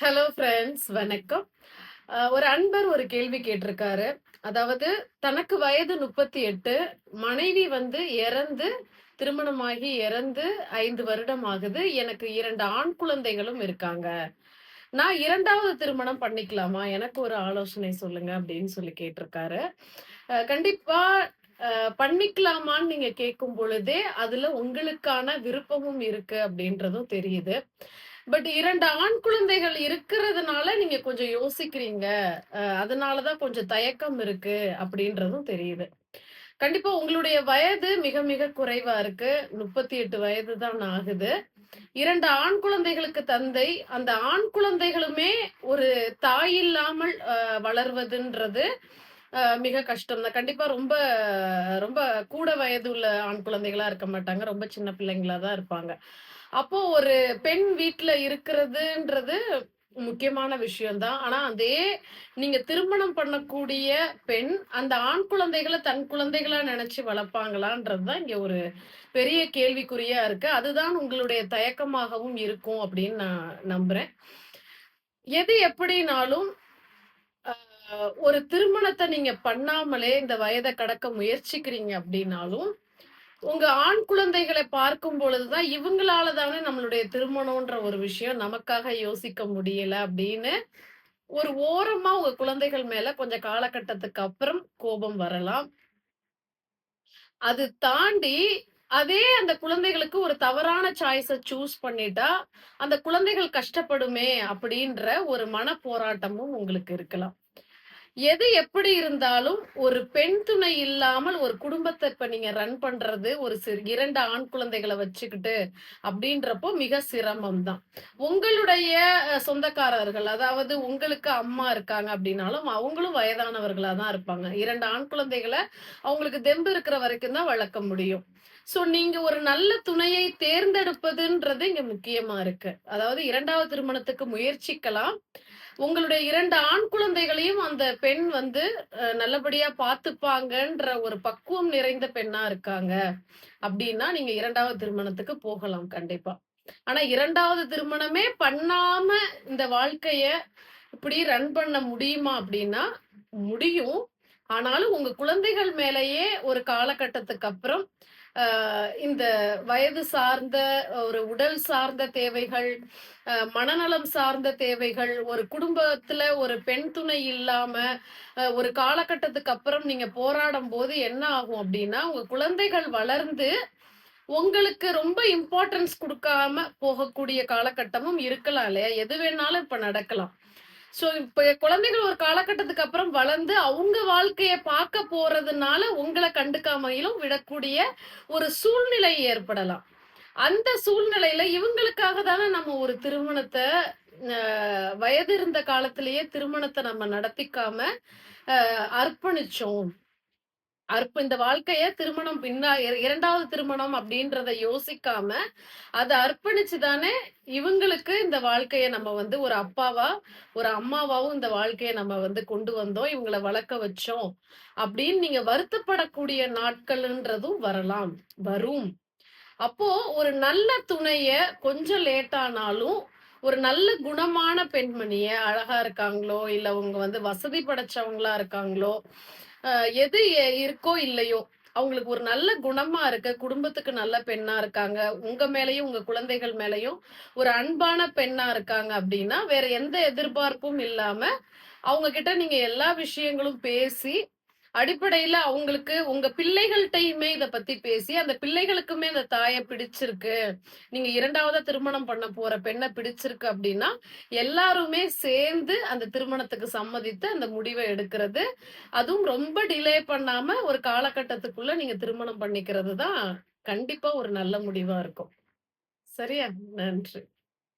Hello friends வணக்கம். ஒரு அன்பர் ஒரு கேள்வி கேட்டிருக்காரு. அதாவது தனக்கு வயது முப்பத்தி எட்டு மனைவி வந்து இறந்து திருமணமாகி இறந்து ஐந்து வருடம் ஆகுது. எனக்கு இரண்டு ஆண் குழந்தைகளும் இருக்காங்க. நான் இரண்டாவது திருமணம் பண்ணிக்கலாமா? எனக்கு ஒரு ஆலோசனை சொல்லுங்க அப்படின்னு சொல்லி கேட்டிருக்காரு. கண்டிப்பா பண்ணிக்கலாமான்னு நீங்க கேட்கும் பொழுதே அதுல உங்களுக்கான விருப்பமும் இருக்கு அப்படின்றதும் தெரியுது. பட் இரண்டு ஆண் குழந்தைகள் இருக்கிறதுனால நீங்க கொஞ்சம் யோசிக்கிறீங்க. அதனாலதான் கொஞ்சம் தயக்கம் இருக்கு அப்படின்றதும் தெரியுது. கண்டிப்பா உங்களுடைய வயது மிக மிக குறைவா இருக்கு. முப்பத்தி எட்டு வயது தான் ஆகுது. இரண்டு ஆண் குழந்தைகளுக்கு தந்தை அந்த ஆண் குழந்தைகளுமே ஒரு தாய் இல்லாமல் வளர்வதுன்றது மிக கஷ்டம் தான் கண்டிப்பா ரொம்ப ரொம்ப கூட வயது உள்ள ஆண் குழந்தைகளா இருக்க மாட்டாங்க. ரொம்ப சின்ன பிள்ளைங்களா தான் இருப்பாங்க. அப்போ ஒரு பெண் வீட்டுல இருக்கிறதுன்றது முக்கியமான விஷயம்தான். ஆனா அதே நீங்க திருமணம் பண்ணக்கூடிய பெண் அந்த ஆண் குழந்தைகளை தன் குழந்தைகளா நினைச்சு வளர்ப்பாங்களான்றதுதான் இங்க ஒரு பெரிய கேள்விக்குறியா இருக்கு. அதுதான் உங்களுடைய தயக்கமாகவும் இருக்கும் அப்படின்னு நான் நம்புறேன். எது எப்படினாலும் ஒரு திருமணத்தை நீங்க பண்ணாமலே இந்த வயதை கடக்க முயற்சிக்கிறீங்க அப்படின்னாலும் உங்க ஆண் குழந்தைகளை பார்க்கும் பொழுதுதான் இவங்களால தானே நம்மளுடைய திருமணம்ன்ற ஒரு விஷயம் நமக்காக யோசிக்க முடியல அப்படின்னு ஒரு ஓரமா உங்க குழந்தைகள் மேல கொஞ்சம் காலகட்டத்துக்கு அப்புறம் கோபம் வரலாம். அது தாண்டி அதே அந்த குழந்தைகளுக்கு ஒரு தவறான சாய்ஸ சூஸ் பண்ணிட்டா அந்த குழந்தைகள் கஷ்டப்படுமே அப்படின்ற ஒரு மன போராட்டமும் உங்களுக்கு இருக்கலாம். எது எப்படி இருந்தாலும் ஒரு பெண் துணை இல்லாமல் ஒரு குடும்பத்தை இப்ப நீங்க ரன் பண்றது ஒரு சிறு இரண்டு ஆண் குழந்தைகளை வச்சுக்கிட்டு அப்படின்றப்போ மிக சிரமம் தான் உங்களுடைய சொந்தக்காரர்கள் அதாவது உங்களுக்கு அம்மா இருக்காங்க அப்படின்னாலும் அவங்களும் வயதானவர்களா தான் இருப்பாங்க. இரண்டு ஆண் குழந்தைகளை அவங்களுக்கு தெம்பு இருக்கிற வரைக்கும் தான் வளர்க்க முடியும். சோ நீங்க ஒரு நல்ல துணையை தேர்ந்தெடுப்பதுன்றது இங்க முக்கியமா இருக்கு. அதாவது இரண்டாவது திருமணத்துக்கு முயற்சிக்கலாம். உங்களுடைய இரண்டு ஆண் குழந்தைகளையும் அந்த பெண் வந்து அஹ், நல்லபடியா பாத்துப்பாங்கன்ற ஒரு பக்குவம் நிறைந்த பெண்ணா இருக்காங்க. அப்படின்னா நீங்க இரண்டாவது திருமணத்துக்கு போகலாம் கண்டிப்பா. ஆனா இரண்டாவது திருமணமே பண்ணாம இந்த வாழ்க்கைய இப்படி ரன் பண்ண முடியுமா அப்படின்னா முடியும். ஆனாலும் உங்க குழந்தைகள் மேலேயே ஒரு காலகட்டத்துக்கு அப்புறம் இந்த வயது சார்ந்த ஒரு உடல் சார்ந்த தேவைகள் மனநலம் சார்ந்த தேவைகள் ஒரு குடும்பத்துல ஒரு பெண் துணை இல்லாம ஒரு காலகட்டத்துக்கு அப்புறம் நீங்க போராடும் போது என்ன ஆகும் அப்படின்னா உங்க குழந்தைகள் வளர்ந்து உங்களுக்கு ரொம்ப இம்பார்ட்டன்ஸ் கொடுக்காம போகக்கூடிய காலகட்டமும் இருக்கலாம் இல்லையா? எது வேணாலும் இப்ப நடக்கலாம். சோ இப்ப குழந்தைகள் ஒரு காலகட்டத்துக்கு அப்புறம் வளர்ந்து அவங்க வாழ்க்கைய பார்க்க போறதுனால உங்களை கண்டுக்காமையிலும் விடக்கூடிய ஒரு சூழ்நிலை ஏற்படலாம். அந்த சூழ்நிலையில இவங்களுக்காக தானே நம்ம ஒரு திருமணத்தை வயது இருந்த காலத்திலேயே திருமணத்தை நம்ம நடத்திக்காம அர்ப்பணிச்சோம். அற்ப இந்த வாழ்க்கைய திருமணம் பின்னா இரண்டாவது திருமணம் அப்படின்றத யோசிக்காம அதை அர்ப்பணிச்சு தானே இவங்களுக்கு இந்த வாழ்க்கைய நம்ம வந்து ஒரு அப்பாவா ஒரு அம்மாவாவும் இந்த வாழ்க்கைய நம்ம வந்து கொண்டு வந்தோம் இவங்களை வளர்க்க வச்சோம் அப்படின்னு நீங்க வருத்தப்படக்கூடிய நாட்கள்ன்றதும் வரலாம் வரும். அப்போ ஒரு நல்ல துணைய கொஞ்சம் லேட்டானாலும் ஒரு நல்ல குணமான பெண்மணிய அழகா இருக்காங்களோ இல்ல அவங்க வந்து வசதி படைச்சவங்களா இருக்காங்களோ எது இருக்கோ இல்லையோ அவங்களுக்கு ஒரு நல்ல குணமா இருக்க குடும்பத்துக்கு நல்ல பெண்ணா இருக்காங்க உங்க மேலயும் உங்க குழந்தைகள் மேலயும் ஒரு அன்பான பெண்ணா இருக்காங்க அப்படின்னா வேற எந்த எதிர்பார்ப்பும் இல்லாம அவங்க கிட்ட நீங்க எல்லா விஷயங்களும் பேசி அடிப்படையில அவங்களுக்கு உங்க பிள்ளைகள்கிட்டயுமே இத பத்தி பேசி அந்த பிள்ளைகளுக்குமே அந்த தாயை பிடிச்சிருக்கு. நீங்க இரண்டாவதா திருமணம் பண்ண போற பெண்ணை பிடிச்சிருக்கு அப்படின்னா எல்லாருமே சேர்ந்து அந்த திருமணத்துக்கு சம்மதித்து அந்த முடிவை எடுக்கிறது. அதுவும் ரொம்ப டிலே பண்ணாம ஒரு காலகட்டத்துக்குள்ள நீங்க திருமணம் பண்ணிக்கிறது தான் கண்டிப்பா ஒரு நல்ல முடிவா இருக்கும். சரியா? நன்றி.